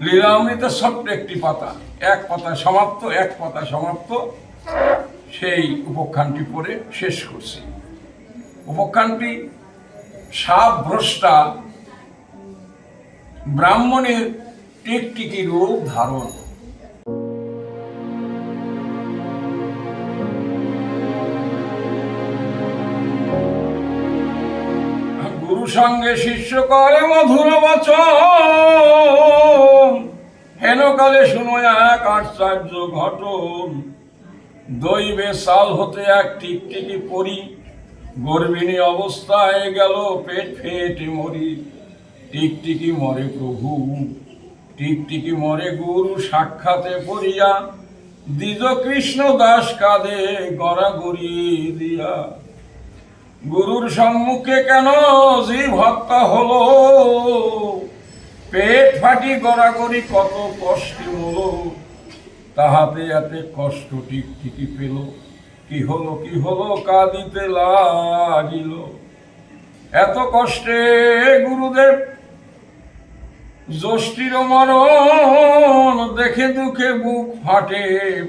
লীলামৃতের ছোট্ট একটি পাতা। এক পাতা সমাপ্ত, এক পাতা সমাপ্ত। সেই উপখ্যানটি পড়ে শেষ করছি। উপখ্যানটি সাপ ভ্রষ্টা ব্রাহ্মণের টিকটিকি রূপ ধারণ সঙ্গে শিষ্য করে মধুর বচন। হেনকালে শুনো এক আশ্চর্য ঘটন। দৈবে সাল হতে এক টিকটিকি পরি। গর্ভিণী অবস্থায় গেল, পেট ফেটে মরি। টিকটিকি মরে প্রভু। টিকটিকি মরে গুরু সাক্ষাতে পড়িয়া। দ্বিজ কৃষ্ণ দাস কাঁদে গড়াগড়ি দিয়া। গুরুর সম্মুখে কেন জীব হত্যা হলো? পেট ফাটি গড়াগড়ি কত কষ্ট হলো? তাহাতে এতে কষ্ট ঠিক ঠিকই পেল। কি হলো কি হলো, কাঁদিতে লাগিল। এত কষ্টে গুরুদেব জ্যোষ্ঠীর মরণ দেখে দুঃখে বুক ফাটে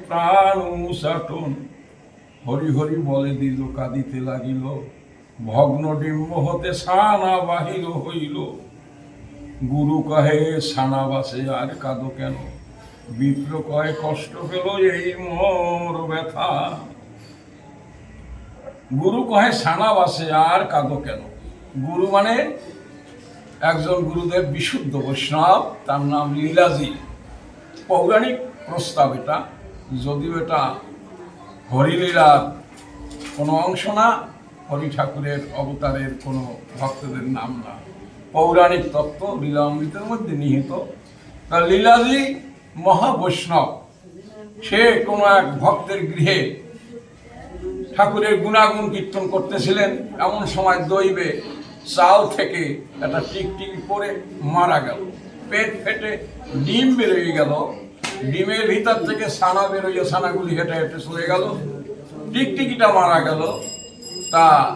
প্রাণ মুসাটন হরি হরি বলে দিল, কাঁদিতে লাগিল। ভগ্ন ডিম্ব হতে সানা বাহির হইল। গুরু কহে, সানা বাসে আর কাঁদো কেন? বিপ্র কয়ে কষ্ট পেল এই মোর ব্যথা। গুরু কহে, সানা বাসে আর কাঁদো কেন? গুরু মানে একজন গুরুদেব বিশুদ্ধ বৈষ্ণব, তার নাম লীলাজি। পৌরাণিক প্রস্তাব এটা। যদিও এটা হরিলীলার কোনো অংশ না হরি ঠাকুরের অবতারের কোনো ভক্তদের নাম না। পৌরাণিক তত্ত্ব লীলামৃতের মধ্যে নিহিত। তা লীলাজি মহাবৈষ্ণব, সে কোনো এক ভক্তের গৃহে ঠাকুরের গুণাগুণ কীর্তন করতেছিলেন। এমন সময় দৈবে চাল থেকে একটা টিকটিকি পরে মারা গেল। পেট ফেটে ডিম বেরোয় গেল। ডিমের ভিতর থেকে সানা বেরোয়, ছানাগুলি হেঁটে হেঁটে চলে গেল। টিকটিকিটা মারা গেল। তা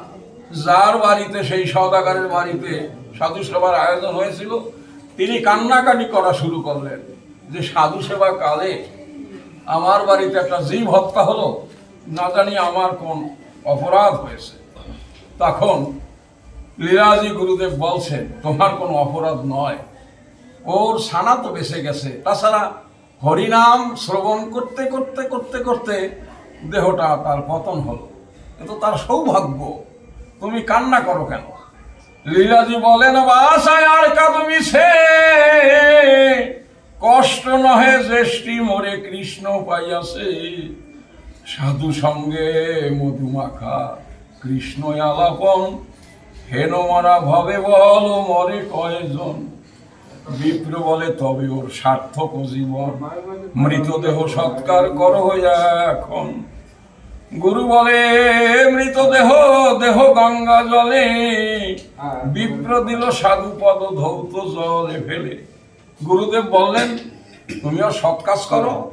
যার বাড়িতে, সেই সদাগারের বাড়িতে সাধু সেবার আয়োজন হয়েছিল, তিনি কান্নাকাটি করা শুরু করলেন যে সাধু সেবা কালে আমার বাড়িতে একটা জীব হত্যা হলো, না জানি আমার কোন অপরাধ হয়েছে। তখন লীলাজি গুরুদেব বলছেন, তোমার কোনো অপরাধ নয়। ওর সানা তো বেঁচে গেছে। তাছাড়া হরিনাম শ্রবণ করতে করতে করতে করতে দেহটা তার পতন হলো। কিন্তু তার সৌভাগ্য, তুমি কান্না করো কেন? লীলাজি বলেন, বাসায় আর কাদমি সে। কষ্ট নহে জ্যেষ্ঠী মরে কৃষ্ণ পাইয়াছে সাধু সঙ্গে মধুমাখা কৃষ্ণ আলাপন। হেন মারা ভবে বল মরে কয়জন? বিপ্র বলে, তবে ওর সার্থক জীবন। মৃতদেহ সৎকার করো এখন। গুরু বলে মৃতদেহ দেহ গঙ্গা জলে। বিপ্র দিল সাধু পদ, ধৌত জলে ফেলে। গুরুদেব বললেন, তুমিও সৎ কাজ করো।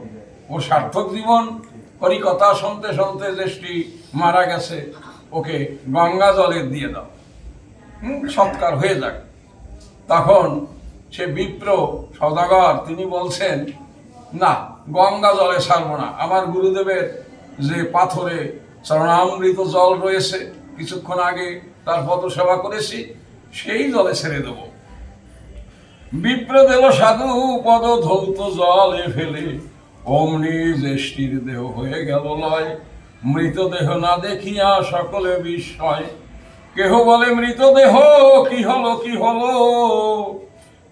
ও সার্থক জীবন। হরি কথা শুনতে শুনতে জ্যেষ্ঠী মারা গেছে। ওকে গঙ্গা জলে দিয়ে দাও। সৎকার হয়ে যাক। তখন সে বিপ্র, সদাগর, তিনি বলছেন, না, গঙ্গা জলে ছাড়বো না। আমার গুরুদেবের যে পাথরে চরণামৃত জল রয়েছে, কিছুক্ষণ আগে তার পদ সেবা করেছি, সেই জলে ছেড়ে দেব। বিপ্র দেব সাধু পদ ধৌত জলে ফেলে অমনি জ্যেষ্ঠীর দেহ হয়ে গেল লয়। মৃতদেহ না দেখিয়া সকলে বিস্ময়। কেহ বলে, মৃতদেহ, কি হলো কি হলো?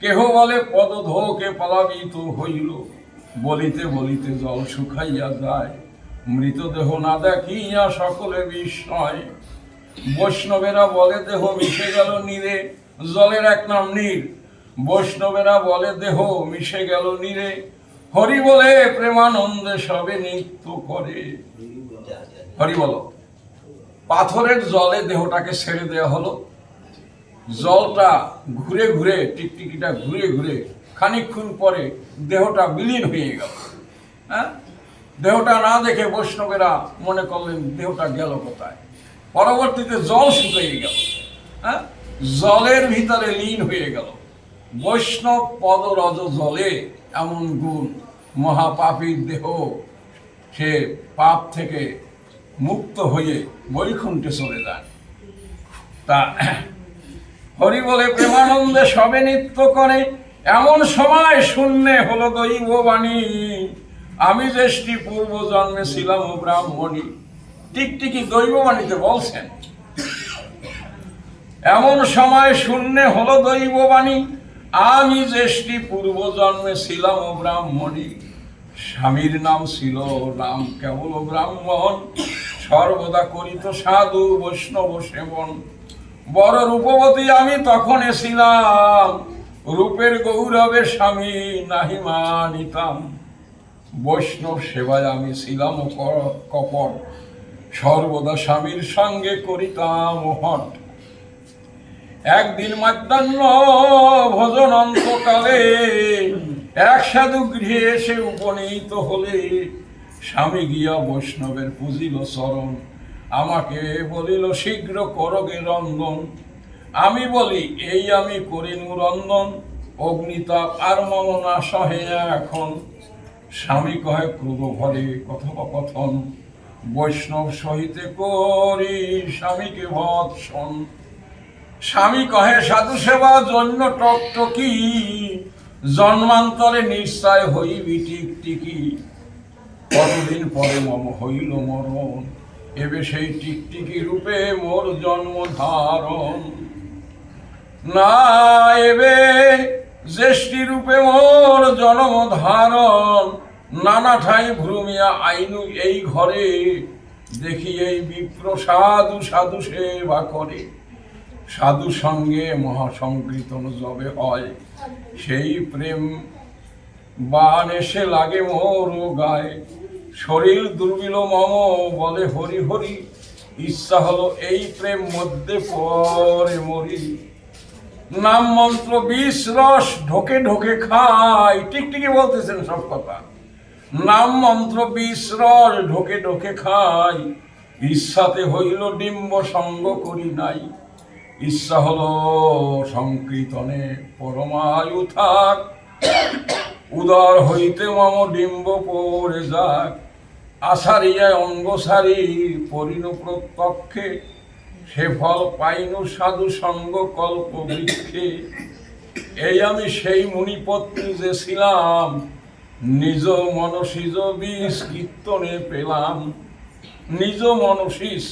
কেহ বলে পদ ধোকে পলাবিত হইল। বলিতে বলিতে জল শুকাইয়া যায়। মৃতদেহ না দেখি দেখিয়া সকলে বিস্ময়। বৈষ্ণবেরা বলে, দেহ মিশে গেল নীরে, জলের এক নাম নীর। বৈষ্ণবেরা বলে, দেহ মিশে গেল নীরে, হরি বলে প্রেমানন্দে সবে নৃত্য করে। হরি বলো, পাথরের জলে দেহটাকে ছেড়ে দেওয়া হলো। জলটা ঘুরে ঘুরে, টিকটিকিটা ঘুরে ঘুরে, খানিকক্ষণ পরে দেহটা বিলীন হয়ে গেল। হ্যাঁ? দেহটা না দেখে বৈষ্ণবেরা মনে করলেন দেহটা গেল কোথায়? পরবর্তীতে জল শুকিয়ে গেল হ্যাঁ? জলের ভিতরে লীন হয়ে গেল। বৈষ্ণব পদরজ জলে এমন গুণ, মহাপাপীর দেহ সে পাপ থেকে মুক্ত হয়ে বৈকুণ্ঠে চলে যায়। তা হরি বলে, প্রেমানন্দে সবে নৃত্য করে, এমন সময় শূন্যে হলো দৈব বাণী। আমি দেশটি পূর্ব জন্মে ছিলাম ও ব্রাহ্মণী টিকটিকি দৈব বাণীতে বলছেন, এমন সময় শূন্যে হলো দৈব বাণী আমি জ্যেষ্ঠী পূর্ব জন্মে ছিলাম ও ব্রাহ্মণী, স্বামীর নাম ছিল রাম, কেবল ব্রাহ্মণ, সর্বদা করিত সাধু, বৈষ্ণব সেবন। বড় রূপবতী আমি তখন এছিলাম রূপের গৌরবে স্বামী নাহি মানিতাম। বৈষ্ণব সেবায় আমি ছিলাম কপট। সর্বদা স্বামীর সঙ্গে করিতাম হট। একদিন মাধ্যাহ্ন ভোজন অন্তকালে এক সাধু গৃহে এসে উপনীত হলে স্বামী গিয়া বৈষ্ণবের পুজিল চরণ। আমাকে বলিল, শীঘ্র করগে রন্ধন। আমি বলি, এই আমি করিনু রন্ধন। অগ্নিতাপ আর মমনা সহে এখন। স্বামী কহে ক্রুধ ভরে কথোপকথন। বৈষ্ণব সহিতে করি স্বামীকে ভৎসন স্বামী কহে, সাধু সেবা, জন্য টকটকি জন্মান্তরে নিশ্চয় হইবি টিকটিকি কতদিন পরে মম হইল মরণ। এবে সেই টিকটিকি রূপে মোর জন্ম ধারণ। না, এবে জ্যেষ্ঠী রূপে মোর জন্ম ধারণ। নানা ঠাই ভ্রমিয়া আইনু এই ঘরে, দেখি এই বিপ্র সাধু সাধু সেবা করে। সাধু সঙ্গে মহাসংকীর্তন যবে হয়। সেই প্রেম বান এসে লাগে মোর গায়ে। শরীর দুর্বিল মম বলে হরি হরি, ইচ্ছা হলো এই প্রেম মধ্যে পরে মরি। নাম মন্ত্র বিষ রস ঢোকে ঢোকে খাই, টিকটিকি বলতেছেন সব কথা। নাম মন্ত্র বিষ রস ঢোকে ঢোকে খাই। ইচ্ছাতে হইল ডিম্ব সঙ্গ করি নাই। ইচ্ছা হলো সংকীর্তনে পরমায়ু থাক। উদার হইতে মম ডিম্ব পড়ে যাক। আষাঢ়িয়ায় অঙ্গ সারি পরিণু প্রত্যক্ষে। সে ফল পাইনু সাধু সঙ্গ কল্প বৃক্ষে। এই আমি সেই মুনিপত্নী যে ছিলাম নিজ মনসিজ বিষ কীর্তনে পেলাম। নিজ মনসিস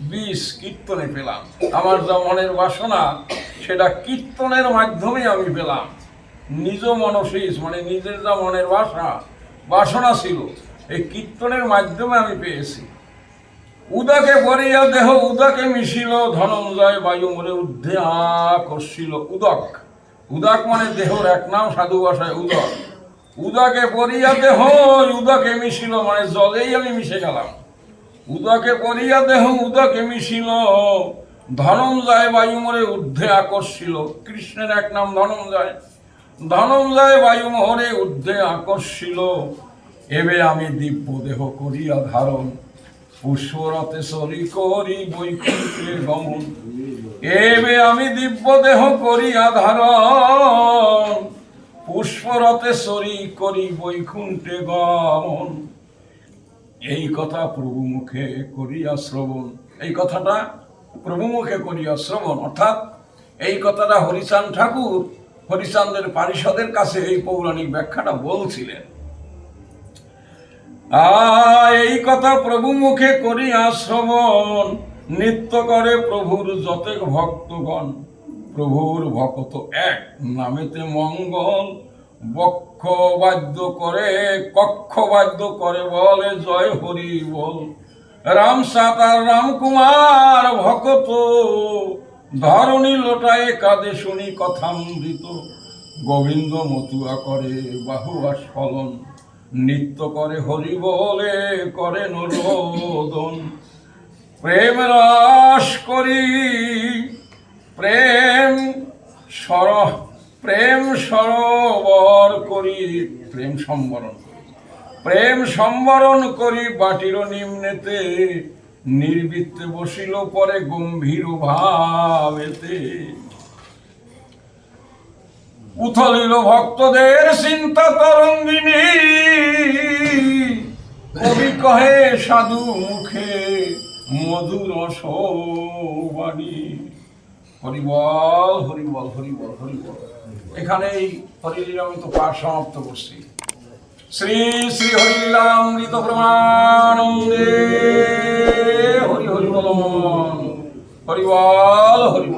বিষ কীর্তনে পেলাম। আমার যা মনের বাসনা, সেটা কীর্তনের মাধ্যমে আমি পেলাম। নিজ মনসিস মানে নিজের যা মনের বাসনা বাসনা ছিল, এই কীর্তনের মাধ্যমে আমি পেয়েছি। উদাকে পরিয়া দেহ উদাকে মিশিল, ধনঞ্জয় বায়ু মরে ঊর্ধ্বে আকর্ষিল উদক। উদাক মানে দেহর এক নাম সাধু ভাষায় উদক। উদাকে পরিয়া দেহ উদাকে মিশিল মানে জলেই আমি মিশে গেলাম। উদাকে পরিয়া দেহ উদাকে মিশিল। ধনঞ্জয় বায়ু মরে ঊর্ধ্বে আকর্ষিল। কৃষ্ণের এক নাম ধনঞ্জয়। ধনঞ্জয় বায়ু মোহরে ঊর্ধ্বে আকর্ষিল। এবে আমি দিব্য দেহ করিয়া ধারণ। পুষ্পরতে সরি করি বৈকুণ্ঠে গমন। এবে আমি দিব্য দেহ করিয়া ধারণ। পুষ্পরতে সরি করি বৈকুণ্ঠে গমন। এই কথা প্রভু মুখে করিয়া শ্রবণ। এই কথাটা প্রভু মুখে করিয়া শ্রবণ, অর্থাৎ এই কথাটা হরিচান ঠাকুর হরিচাঁদের পারিষদের কাছে এই পৌরাণিক ব্যাখ্যাটা বলছিলেন। এই কথা প্রভু মুখে করিয়া শ্রবণ, নিত্য করে প্রভুর যতেক ভক্তগণ। প্রভুর ভক্ত এক। নামেতে মঙ্গল, বক্ষ বাদ্য করে, কক্ষ বাদ্য করে বলে, জয় হরি বল। রাম সাতার রামকুমার ভকত, ধরণী লোটায় কাঁদে শুনি কথামৃত। গোবিন্দ মতুয়া করে বাহু আস্ফলন নৃত্য করে হরি বলে, করে নরোদন। প্রেম রাস করি প্রেম সর প্রেম সরোবর করি, প্রেম সম্বরণ। প্রেম সম্বরণ করি বাটির নিম্নেতে, নির্বৃত্তে বসিল পরে গম্ভীর ভাবেতে। উথলিল ভক্তদের চিন্তা তরঙ্গিনী, কবি কহে সাধু মুখে মধুর সৌবাণী হরিবল হরিবল হরিবল হরিবল এখানেই হরিলীলামৃত পাঠ সমাপ্ত করছি। শ্রী শ্রী হরিলীলামৃত প্রমাণন্দে হরি হরি বল হরিবল হরিবল হরি